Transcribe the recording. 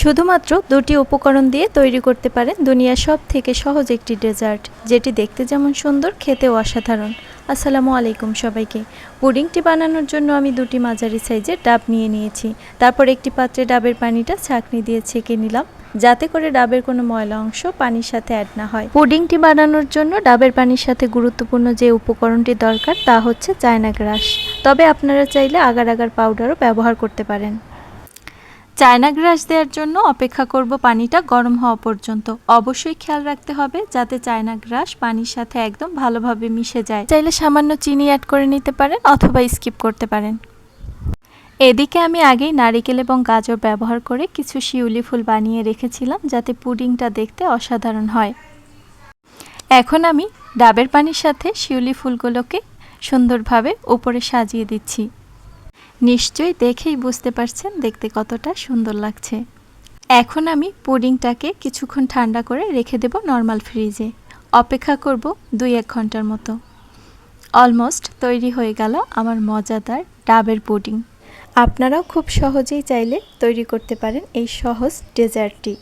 শুধুমাত্র দুটি উপকরণ দিয়ে তৈরি করতে পারেন দুনিয়ার সব থেকে সহজ একটি ডেজার্ট, যেটি দেখতে যেমন সুন্দর, খেতেও অসাধারণ। আসসালামু আলাইকুম সবাইকে। পুডিংটি বানানোর জন্য আমি দুটি মাঝারি সাইজের ডাব নিয়ে নিয়েছি। তারপর একটি পাত্রে ডাবের পানিটা ছাঁকনি দিয়ে ছেঁকে নিলাম, যাতে করে ডাবের কোনো ময়লা অংশ পানির সাথে অ্যাড না হয়। পুডিংটি বানানোর জন্য ডাবের পানির সাথে গুরুত্বপূর্ণ যে উপকরণটি দরকার তা হচ্ছে চায়না গ্রাস। তবে আপনারা চাইলে আগার আগার পাউডারও ব্যবহার করতে পারেন। চায়না গ্রাস দেওয়ার জন্য অপেক্ষা করব পানিটা গরম হওয়া পর্যন্ত। অবশ্যই খেয়াল রাখতে হবে যাতে চায়না গ্রাস পানির সাথে একদম ভালোভাবে মিশে যায়। চাইলে সামান্য চিনি অ্যাড করে নিতে পারেন অথবা স্কিপ করতে পারেন। এদিকে আমি আগেই নারিকেল এবং গাজর ব্যবহার করে কিছু শিউলি ফুল বানিয়ে রেখেছিলাম যাতে পুডিংটা দেখতে অসাধারণ হয়। এখন আমি ডাবের পানির সাথে শিউলি ফুলগুলোকে সুন্দরভাবে উপরে সাজিয়ে দিচ্ছি। নিশ্চয়ই দেখেই বুঝতে পারছেন দেখতে কতটা সুন্দর লাগছে। এখন আমি পুডিংটাকে কিছুক্ষণ ঠান্ডা করে রেখে দেব নর্মাল ফ্রিজে। অপেক্ষা করব দুই এক ঘণ্টার মতো। অলমোস্ট তৈরি হয়ে গেল আমার মজাদার ডাবের পুডিং। আপনারাও খুব সহজেই চাইলে তৈরি করতে পারেন এই সহজ ডেজার্টটি।